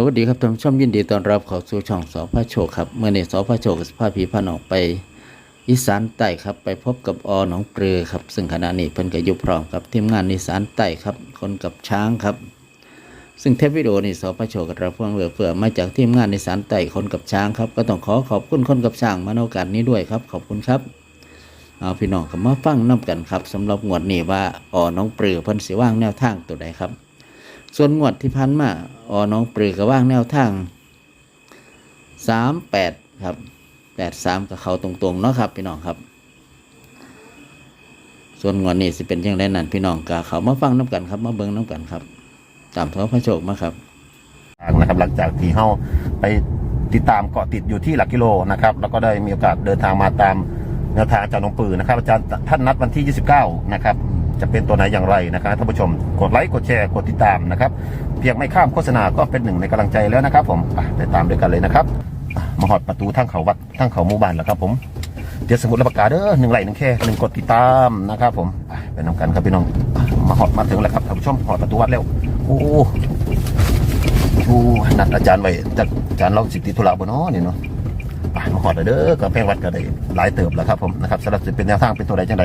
สวัสดีครับท่านผู้ชมยินดีต้อนรับเข้าสู่ช่องสอพระโชคครับเมื่อเนี้สอพระโชคกับสภาพผีพาน้องไปอีสานใต้ครับไปพบกับอหนองเปลือครับ ซึ่งขณะนี้เพิ่นก็อยู่พร้อมกับทีมงานอีสานใต้ครับ คนกับช้างครับ ซึ่งเทปวิดีโอนี้สอพระโชคกับเราเพื่อเฟื่อมาจากทีมงานอีสานใต้คนกับช้างครับ ก็ต้องขอขอบคุณคนกับช้างมาในโอกาสนี้ด้วยครับ ขอบคุณครับเอาพี่น้องก็มาฟังน้กันครับสำหรับงวดนี้ว่าอหนองเปลือเพิ่นสิว่างแนวทางตัวใดครับ ส่วนงวดที่พันมาออน้องปรือก็ว่างแนวทางสามแปดครับแปดสามกับเขาตรงๆเนาะครับ พี่น้องครับ ส่วนงวดนี้สิเป็นยังไงนั่นพี่น้องก็เขามาฟังน้ำกันครับ มาเบิ้งน้ำกันครับ ตามท้อพระโชคมาครับนะครับ หลังจากที่เฮาไปติดตามเกาะติดอยู่ที่หลักกิโลนะครับ แล้วก็ได้มีโอกาสเดินทางมาตามแนวทางอาจารย์หลวงปือนะครับ อาจารย์ท่านนัดวันที่ 29 นะครับ จะเป็นตัวไหนอย่างไรนะครับท่านผู้ชมกดไลค์กดแชร์กดติดตามนะครับเพียงไม่ข้ามโฆษณาก็เป็นหนึ่งในกำลังใจแล้วนะครับ ผมไปตามด้วยกันเลยนะครับมาหอดประตูทางเขาวัดทางเขาหมู่บ้านแล้วครับ ผมเดี๋ยวสมุดรับประกาศเด้อหนึ่งไลค์หนึ่งแค่หนึ่งกดติดตามนะครับ ผมไปไปนำกันครับพี่น้องมาหอดมาถึงแล้วครับท่านผู้ชมหอดประตูวัดแล้วโอ้ผู้นัดอาจารย์ไว้อาจารย์เราสิติธุระบ่เนาะนี่เนาะ มาขอดเลยเด้อกับแพงวัดก็ได้หลายเติบแล้วครับผมนะครับสำหรับสิเป็นแนวทางเป็นตัวใดจังได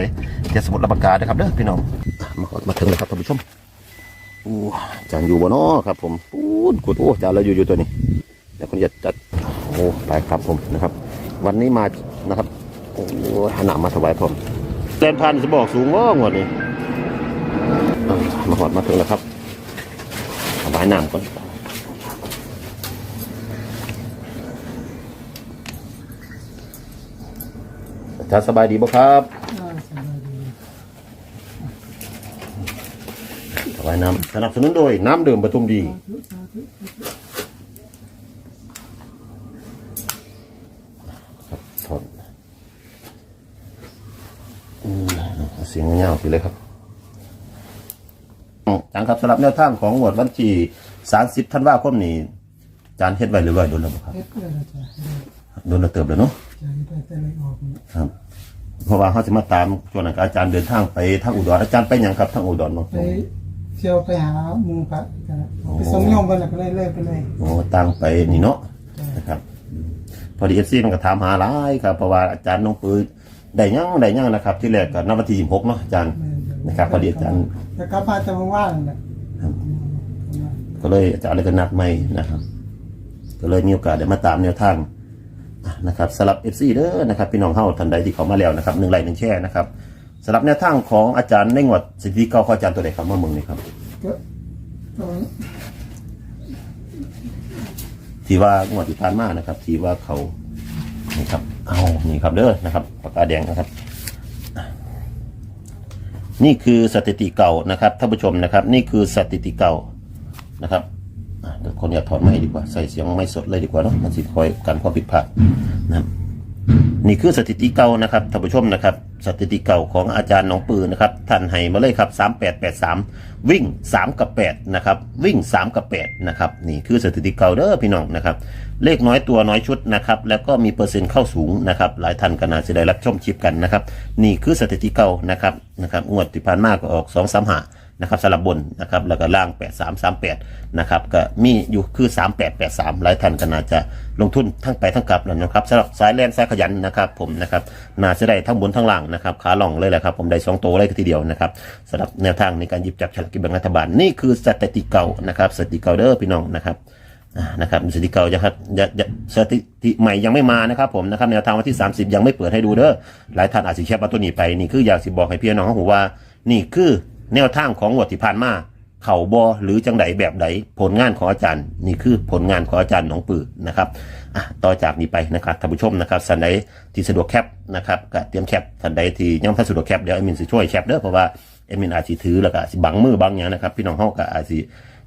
เดี๋ยวสมุดรับประกาศนะครับเด้อพี่น้องมาขอดมาถึงแล้วครับท่านผู้ชมอู้จารย์อยู่บ่เนาะครับ ผมปูดกุดโอ้จารย์เราอยู่อยู่ตัวนี้เดี๋ยวคนจะจัดโอ้ไปครับผมนะครับ วันนี้มานะครับโอ้หนามมาถวายผมแลนพันจะบอกสูงว่างวดนี้อ่มาขอดมาถึงแล้วครับถวายน้ำก่อน อาจาสบายดีบ่ครับถวายน้ำสนับสนุนโดยน้ำดื่มปทุมดี ครับถอดอืมเสียงเงาๆสิเลยครับอาจารย์ครับสำหรับแนวทางของงวดวันที่30ธันวาคมนี้ จารย์เฮ็ดไว้หรือไว้โดนแล้วบ่ครับเฮ็ดเพื่อเราจะให้โดนแล้วเติบแล้วเนาะจะให้ได้แต่เลยออกนี่ครับ เพราะว่าเขาจะมาตามช่วงนั้นก็อาจารย์เดินทางไปทางอุดรอาจารย์ไปหยังครับทางอุดรเนาะไปเที่ยวไปหาหมูพระกันนะไปส่งโยมกันแล้วก็เลยเลิกไปเลยโอ้ต่างไปนี่เนาะนะครับ พอดีเอฟซีมันก็ถามหาหลายครับเพราะว่าอาจารย์น้องปืนได้หยังได้หยังนะครับ ที่แรกก็นับวันที่26เนาะอาจารย์นะครับพอดีอาจารย์ แล้วกลับมาจะว่างๆนั่นแหละก็เลยอาจารย์เลยก็นัดไม่นะครับ ก็เลยมีโอกาสได้มาตามแนวทางนะครับสำหรับเอฟซีเด้อนะครับพี่น้องเฮาท่านใดที่เขามาแล้วนะครับหนึ่งไลค์หนึ่งแช่นะครับสำหรับแนวทางของอาจารย์ในงวดสิทธิเก้าข้ออาจารย์ตัวไหนครับมาเมืองนี่ครับที่ว่างวดที่ผ่านมานะครับ ที่ว่าเขานี่ครับเอานี่ครับเด้อนะครับปากกาแดงนะครับ นี่คือสถิติเก่านะครับท่านผู้ชมนะครับ นี่คือสถิติเก่านะครับ อะเดี๋ยวคนอย่าถอนไม่ดีกว่าใส่เสียงไม่สดเลยดีกว่าเนาะมันสิคอยกันความผิดพลาดนะครับนี่คือสถิติเก่านะครับท่านผู้ชมนะครับ สถิติเก่าของอาจารย์หน้องปืนนะครับท่านให้มาเลยครับ 3883 วิ่ง 3 กับ 8 นะครับ วิ่ง 3 กับ 8 นะครับ นี่คือสถิติเก่าเด้อพี่น้องนะครับ เลขน้อยตัวน้อยชุดนะครับ แล้วก็มีเปอร์เซ็นต์เข้าสูงนะครับ หลายท่านก็น่าจะได้รับชมคลิปกันนะครับ นี่คือสถิติเก่านะครับนะครับงวดที่ผ่านมาก็ออก 2 3หา นะครับสลับบนนะครับแล้วก็ล่าง 8338นะครับก็มีอยู่คือ 3883 หลายท่านก็น่าจะลงทุนทั้งไปทั้งกลับแล้วนะครับสำหรับสายแลนสายขยันนะครับผมนะครับน่าจะได้ทั้งบนทั้งล่างนะครับขาล่องเลยแหละครับผมได้สองตัวเลยทีเดียวนะครับสำหรับแนวทางในการหยิบจับฉลากกินแบ่งรัฐบาลนี่คือสถิติเก่านะครับสถิติเก่าเด้อพี่น้องนะครับนะครับสถิติเก่าจะครับสถิติใหม่ยังไม่มานะครับผมนะครับแนวทางวันที่ 30 ยังไม่เปิดให้ดูเด้อหลายท่านอาจจะแคปเอาตัวนี้ไปนี่คืออยากสิบอกให้พี่น้องเขาหูว่านี่คือ แนวทางของวดที่ผ่านมาเข่าบอหรือจังไดแบบใดผลงานของอาจารย์ นี่คือผลงานของอาจารย์หนองปือนะครับอะต่อจากนี้ไปนะครับท่านผู้ชมนะครับสันใดที่สะดวกแคปนะครับก็เตรียมแคปสันใดที่ยังไม่สะดวกแคปเดี๋ยวเอมินสิช่วยแคปเด้อเพราะว่าเอมินอาจสิถือแล้วก็บังมือบังอย่างนะครับ พี่น้องเขาก็อาจสิ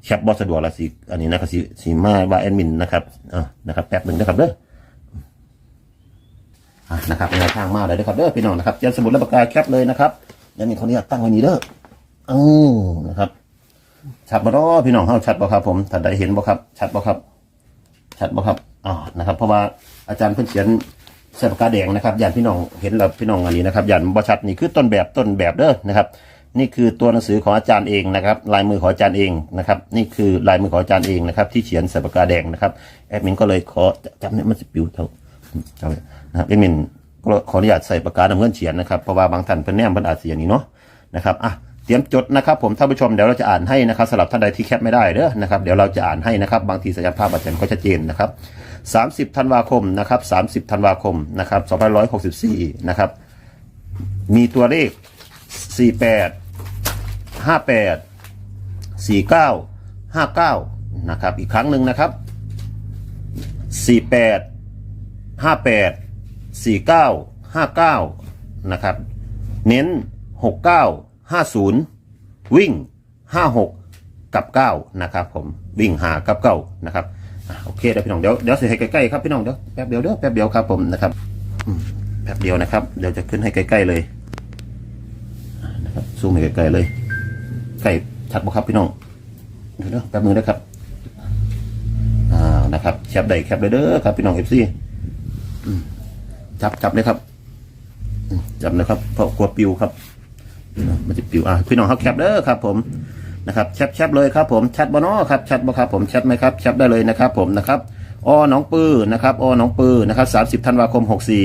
แคปบอสะดวกละสิอันนี้นะครับสิสีมาว่าแอมินนะครับอ่านะครับแป๊บหนึ่งนะครับเด้ออ่านะครับแนวทางมาเลยนะครับเด้อพี่น้องนะครับเตรียมสมุดและปากกาแคปเลยนะครับแอดมินคนนี้ตั้งไว้นี้เด้อ อือนะครับ ชัดบ่รอพี่น้องเฮาชัดบ่ครับ ผมท่านใดเห็นบ่ครับ ชัดบ่ครับ ชัดบ่ครับอ่านะครับ เพราะว่าอาจารย์เพิ่นเขียนใส่ปากกาแดงนะครับย่านพี่น้องเห็นแล้วพี่น้องอันนี้นะครับย่านบ่ชัดนี่คือต้นแบบต้นแบบเด้อนะครับ นี่คือตัวหนังสือของอาจารย์เองนะครับ ลายมือของอาจารย์เองนะครับ นี่คือลายมือของอาจารย์เองนะครับ ที่เขียนใส่ปากกาแดงนะครับแอดมินก็เลยขอจำเนี่ยมันจะปิวเท่าจำนะครับแอดมินก็ขออนุญาตใส่ปากกาดำเงินเขียนนะครับเพราะว่าบางท่านเป็นแนมเพิ่นอาจเสียนี้เนาะนะครับอะ เตรียมจดนะครับผมท่านผู้ชมเดี๋ยวเราจะอ่านให้นะครับสำหรับท่านใดที่แคปไม่ได้เด้อนะครับเดี๋ยวเราจะอ่านให้นะครับบางทีสัญญาภาพอาจารย์ก็ชัดเจนนะครับ 30ธันวาคมนะครับ 30ธันวาคมนะครับ2564นะครับมีตัวเลข 48 58 49 59นะครับอีกครั้งหนึ่งนะครับ 48 58 49 59นะครับเน้น 69 50 วิ่ง 56 กับ 9 นะครับผมวิ่งหากับ9นะครับโอเคเดี๋ยวพี่น้องเดี๋ยวเดี๋ยวเสียให้ใกล้ๆครับพี่น้องเดี๋ยวแป๊บเดียวเดี๋ยวแป๊บเดียวครับผมนะครับแป๊บเดียวนะครับ เดี๋ยวจะขึ้นให้ใกล้ๆเลยนะครับซูมไปไกล้ๆเลยไก่ชัดบ่ครับพี่น้องเดี๋ยวแป๊บนึงนะครับอ่านะครับแคปได้แคปเลยเด้อครับพี่น้องเอฟซีจับจับเลยครับจับเลยครับเพราะกลัวปิวครับ มันจะปิวอะพี่น้องครับแคปเด้อครับ ผมนะครับแคปแคปเลยครับผมแชทบอนอครับแชทบ่ครับผมแชทไหมครับแชทได้เลยนะครับ ผมนะครับอหนองปือนะครับอหนองปือนะครับสามสิบธันวาคมหกสี่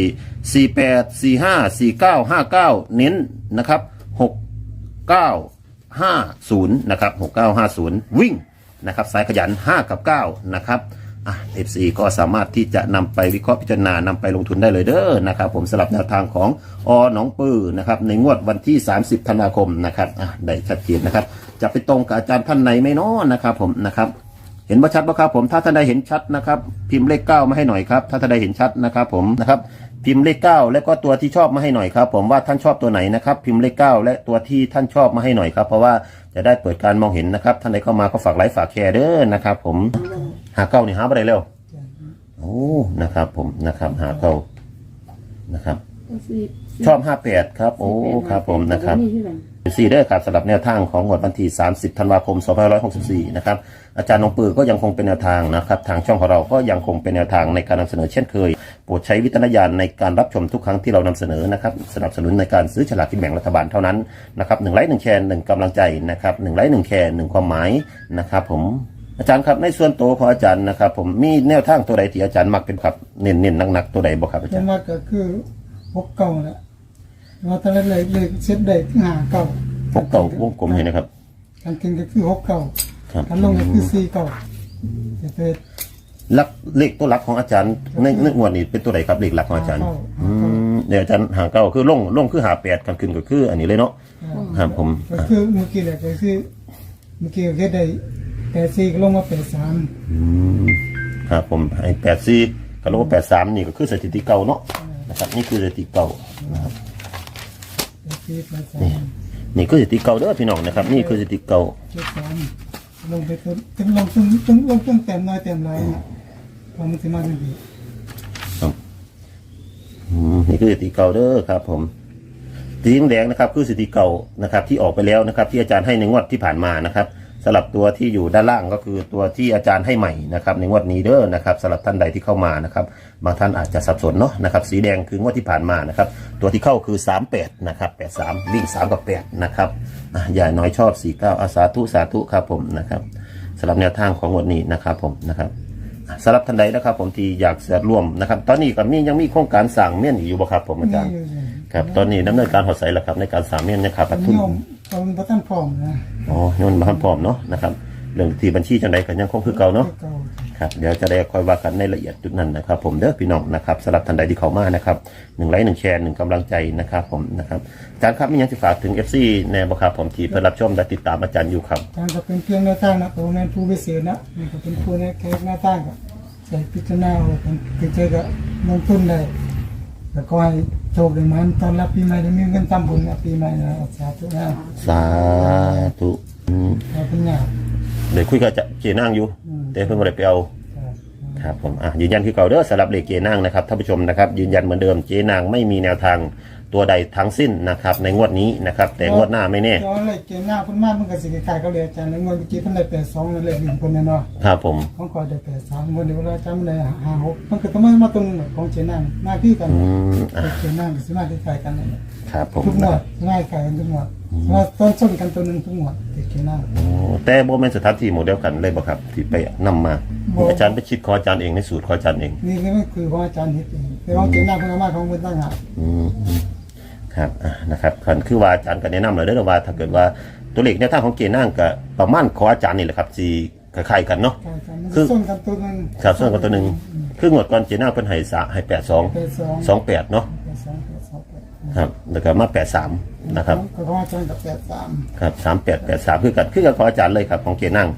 สี่แปดสี่ห้าสี่เก้าห้าเก้าเน้นนะครับหก950นย์นะครับ6950วิ่งนะครับสายขยัน5กับ9นะครับ อะ FC ก็สามารถที่จะนำไปวิเคราะห์พิจารณานำไปลงทุนได้เลยเด้อนะครับ ผมสลับแนวทางของอหนองปือนะครับ ในงวดวันที่ 30ธันวาคมนะครับอะได้ชัดเจนนะครับ จะไปตรงกับอาจารย์ท่านไหนไหมเนาะนะครับ ผมนะครับ เห็นว่าชัดปะครับผมถ้าท่านใดเห็นชัดนะครับ พิมพ์เลขเก้ามาให้หน่อยครับถ้าท่านใดเห็นชัดนะครับ ผมนะครับ พิมพ์เลขเก้าแล้วก็ตัวที่ชอบมาให้หน่อยครับ ผมว่าท่านชอบตัวไหนนะครับ พิมพ์เลขเก้าและตัวที่ท่านชอบมาให้หน่อยครับ เพราะว่าจะได้เปิดการมองเห็นนะครับท่านใดเข้ามาก็ฝากไลค์ฝากแชร์เด้อนะครับ ผม หาเก้านี่หาไปได้เร็วโอ้ นะครับ ผม นะครับ หาเก้านะครับ ชอบห้าแปดครับ โอ้ ครับ ผม นะครับสี่เด้อครับสำหรับแนวทางของงวดวันที่ 30 ธันวาคม 2564 นะครับ อาจารย์นงปือก็ยังคงเป็นแนวทางนะครับ ทางช่องของเราก็ยังคงเป็นแนวทางในการนำเสนอเช่นเคย โปรดใช้วิจารณญาณในการรับชมทุกครั้งที่เรานำเสนอนะครับ สนับสนุนในการซื้อฉลากกินแบ่งรัฐบาลเท่านั้นนะครับหนึ่งไลค์หนึ่งแชร์หนึ่งกำลังใจนะครับหนึ่งไลค์หนึ่งแชร์หนึ่งความหมายนะครับผม อาจารย์ครับในส่วนตัวของอาจารย์นะครับ ผมมีแนวทางตัวใดที่อาจารย์มักเป็นครับเน้นๆหนักๆตัวใดบ่ครับอาส่จาวนรย์ มากก็คือพกเก่าแหละเราแต่ละเลยเลยเซ็ตได้ที่หาเก่าพวกเก่าวงกลมเห็นนะครับ การกินก็คือหกเก่าครับ การลงก็คือสี่เก่าจะเป็น ลักเลขตัวหลักของอาจารย์ในในงวดนี้เป็นตัวไหนครับเลขหลักของอาจารย์อืมเดี๋ยวอาจารย์หางเก้าคือลงลงคือหาแปดกันขึ้นก็คือ อันนี้เลยเนาะครับผมก็คือเมื่อกี้แหละก็คือเมื่อกี้ก็แค่ได้ แปดสี่ก็ลงมาแปดสามอืมครับผมไอ้แปดสี่กับลงแปดสามนี่ก็คือสถิติเก่าเนาะนะครับนี่คือสถิติเก่านะครับแปดสี่แปดสามนี่คือสถิติเก่าเด้อพี่น้องนะครับ นี่คือสถิติเก่าเจ็ดสามลงไปถึงถึงลงถึงถึงลงถึงเต็มน้อยเต็มน้อยนะพอมันจะมาทันทีครับอืมนี่คือสถิติเก่าเด้อครับ ผมสีแดงนะครับ คือสถิติเก่านะครับ ที่ออกไปแล้วนะครับ ที่อาจารย์ให้ในงวดที่ผ่านมานะครับ สำหรับตัวที่อยู่ด้านล่างก็คือตัวที่อาจารย์ให้ใหม่นะครับในงวดนี้เด้อนะครับสำหรับท่านใดที่เข้ามานะครับบางท่านอาจจะสับสนเนาะนะครับสีแดงคืองวดที่ผ่านมานะครับตัวที่เข้าคือ 38นะครับ83วิ่ง3กับ8นะครับอย่าน้อยชอบ 49อาสาธุสาธุครับผมนะครับสำหรับแนวทางของงวดนี้นะครับผมนะครับสำหรับท่านใดนะครับ ผมที่อยากจะร่วมนะครับ ตอนนี้ก็มียังมีโครงการสั่งเมี่ยนอยู่บ่ครับผมอาจารย์ครับตอนนี้ดำเนินการหอดใสแล้วครับในการสั่งเมี่ยนนะครับผมทุนยอม ตอนพระท่านพร้อมนะอ๋อนี่มันมาพร้อมเนาะนะครับเรื่องที่บัญชีจังใดก็ยังคงคือเก่าเนาะ เก่าครับเดี๋ยวจะได้คอยว่ากันในละเอียดจุดนั้นนะครับ ผมเด้อพี่น้องนะครับสำหรับท่านใดที่เข้ามานะครับหนึ่งไลค์หนึ่งแชร์หนึ่งกำลังใจนะครับผมนะครับอาจารย์ครับมีหยังจะฝากถึง FC แนวบ่ครับผมที่เพื่อรับชมและติดตามอาจารย์อยู่ครับ การก็เป็นเพียงแนวทางนะตัวแมนผู้พิเศษนะนี่ก็เป็นผู้ในแค่แนวทางก็ใส่พิจารณาเอาเป็นพิจารณาลงทุนได้แล้วก็ให้ โชคดีมันตอนรับปีใหม่ได้มีเงินทำบุญนะปีใหม่นะสาธุนะสาธุอืมเราเป็นญาติเดี๋ยวคุยกับเจนางอยู่อืมแต่เพิ่งบ่ได้ไปเอาครับครับผมอะยืนยันคือเก่าเด้อสำหรับเลขเจนางนะครับท่านผู้ชมนะครับยืนยันเหมือนเดิมเจนางไม่มีแนวทาง ตัวใดทั้งสิ้นนะครับ ในงวดนี้นะครับ แต่งวดหน้าไม่แน่ ย้อนเลยเกมหน้าเพิ่นมามันก็สิคล้ายๆกับเลยอาจารย์แล้วงวดเมื่อกี้เพิ่นได้82นั่นแหละหนึ่งคนน่ะเนาะครับผม ของก่อนได้83งวดนี้เวลาอาจารย์มันได้56มันก็ต้องมามาตรงของเจนั่งหน้าที่กันอืมอะ เจนั่งก็สิมาคล้ายๆกันนั่นแหละครับผมทุกหมนะวคดรับง่ายคล้ายกันทุกหมวดว่าต้นส้นกันตัวหนึงทุกหมวดเจนั่ง โอ้แต่โบแมนสถานที่หมดเดียวกันเลยบ่ครับ ที่ไปนำมาบ่ อาจารย์ไปคิดขออาจารย์เองในสูตรขออาจารย์เองนี่ก็คือของอาจารย์เฮ็ดเองแต่ของเจนั่งเพิ่นเอามาของเพิ่นต่างหากอืมอืม ครับอะนะครับคันคือว่าอาจารย์ก็แนะนำเลยเด้อว่าถ้าเกิดว่าตัวเลขแนวทางของเกณฑ์นั่งก็ประมาณขออาจารย์นี่แหละครับสีคล้ายๆกันเนาะใช่ครับมันคือส้นกันตัวหนึงครับส่วนกับตัวหนึ่งคืองวดก่อนเจน่าเพิ่นให้สะให้แปดสอง82สองแปดเนาะ82ครับแล้วก็มาแปดสามนะครับ ก็ของอาจารย์กับ83ครับสามแปดแปดสามคือกันคือกับของอาจารย์เลยครับของเกณฑ์นั่ง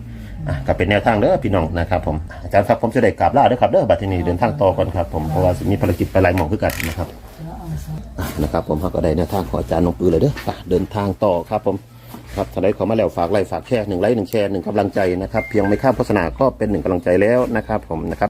อะก็เป็นแนวทางเด้อพี่น้องนะครับผมอาจารย์ครับผมจะได้กราบลาเด้อครับเด้อบัดทีนี้เดินทางต่อก่อนครับผมเพราะว่าสิมีภารกิจไปหลายหม่องคือกันนะครับอะ นะครับ ผมเขาก็ได้แนวทางของอาจารย์นงปือเลยเด้อเดินทางต่อครับผมครับถ้าได้ขอมาแล้วฝากไลค์ฝากแชร์หนึ่งไลค์หนึ่งแชร์หนึ่งกำลังใจนะครับ เพียงไม่ข้ามโฆษณาก็เป็นหนึ่งกำลังใจแล้วนะครับผมนะครับ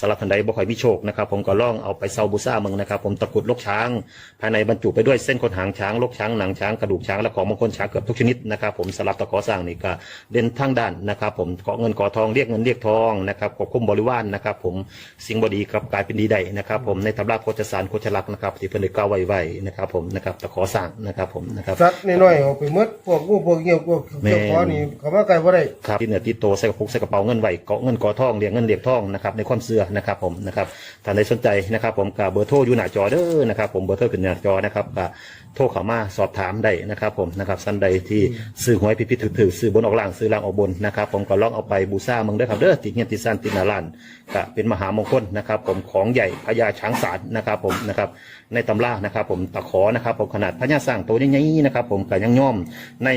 สำหรับท่านใดบ่ค่อยมีโชคนะครับผมก็ล่องเอาไปเซาบูซ่าเมืองนะครับผมตะกรุดลกช้าง ภายในบรรจุไปด้วยเส้นขนหางช้างลกช้างหนังช้างกระดูกช้างและของมงคลช้างเกือบทุกชนิดนะครับผมสำหรับตะขอสร้างนี่ก็เด่นทางด้านนะครับผมขอเงินขอทองเรียกเงินเรียกทองนะครับควบคุมบริวารนะครับผมสิ่งบดีครับกลายเป็นดีได้นะครับผมในตำราโคจสารโคจลักษณ์นะครับที่เพิ่นได้กล่าวไว้ไว้นะครับผมนะครับตะขอสร้างนะครับผมนะครับ สัตว์น้อยๆเอาไปหมดพวกงูพวกเงี้ยวพวกแม่นเจ้าขอนี่เขามาไกลบ่ได้ ครับที่เหนือติดโตใส่กระปุกใส่กระเป๋าเงินไหวเกาะเงินเกาะทองเรียงเงินเรียกทองนะครับในความเสื่อนะครับผมนะครับท่านใดสนใจนะครับ ผมกับเบอร์โทรอยู่หน้าจอเด้อนะครับ ผมเบอร์โทรขึ้นหน้าจอนะครับก็โทรเข้ามาสอบถามได้นะครับผมนะครับสันใดที่ซื้อหวยพิพิธถือๆซื้อบนออกล่างซื้อล่างออกบนนะครับ ผมก็ลองเอาไปบูชาเมืองเด้อครับเด้อติดเงียนติดซันติดหนาลานก็เป็นมหามงคลนะครับ ผมของใหญ่พญาช้างศาลนะครับ ผมนะครับในตำรานะครับ ผมตะขอนะครับผมขนาดพญาสร้างตัวใหญ่ๆนะครับ ผมก็ยังย่อมใน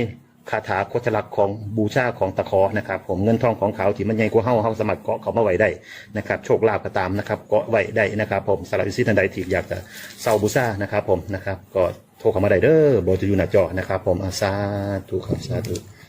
คาถาโคชลักของบูชาของตะขอนะครับ ผมเงินทองของเขาที่มันใหญ่กว่าเฮาเฮาสมัครเกาะเขามาไว้ได้นะครับ โชคลาภก็ตามนะครับเกาะไว้ได้นะครับ ผมสำหรับวิสิทันใดที่อยากจะเซาบูชานะครับ ผมนะครับ ก็โทรเข้ามาได้เด้อโบจะอยู่หน้าจอนะครับ ผมอาซาธุครับสาธุ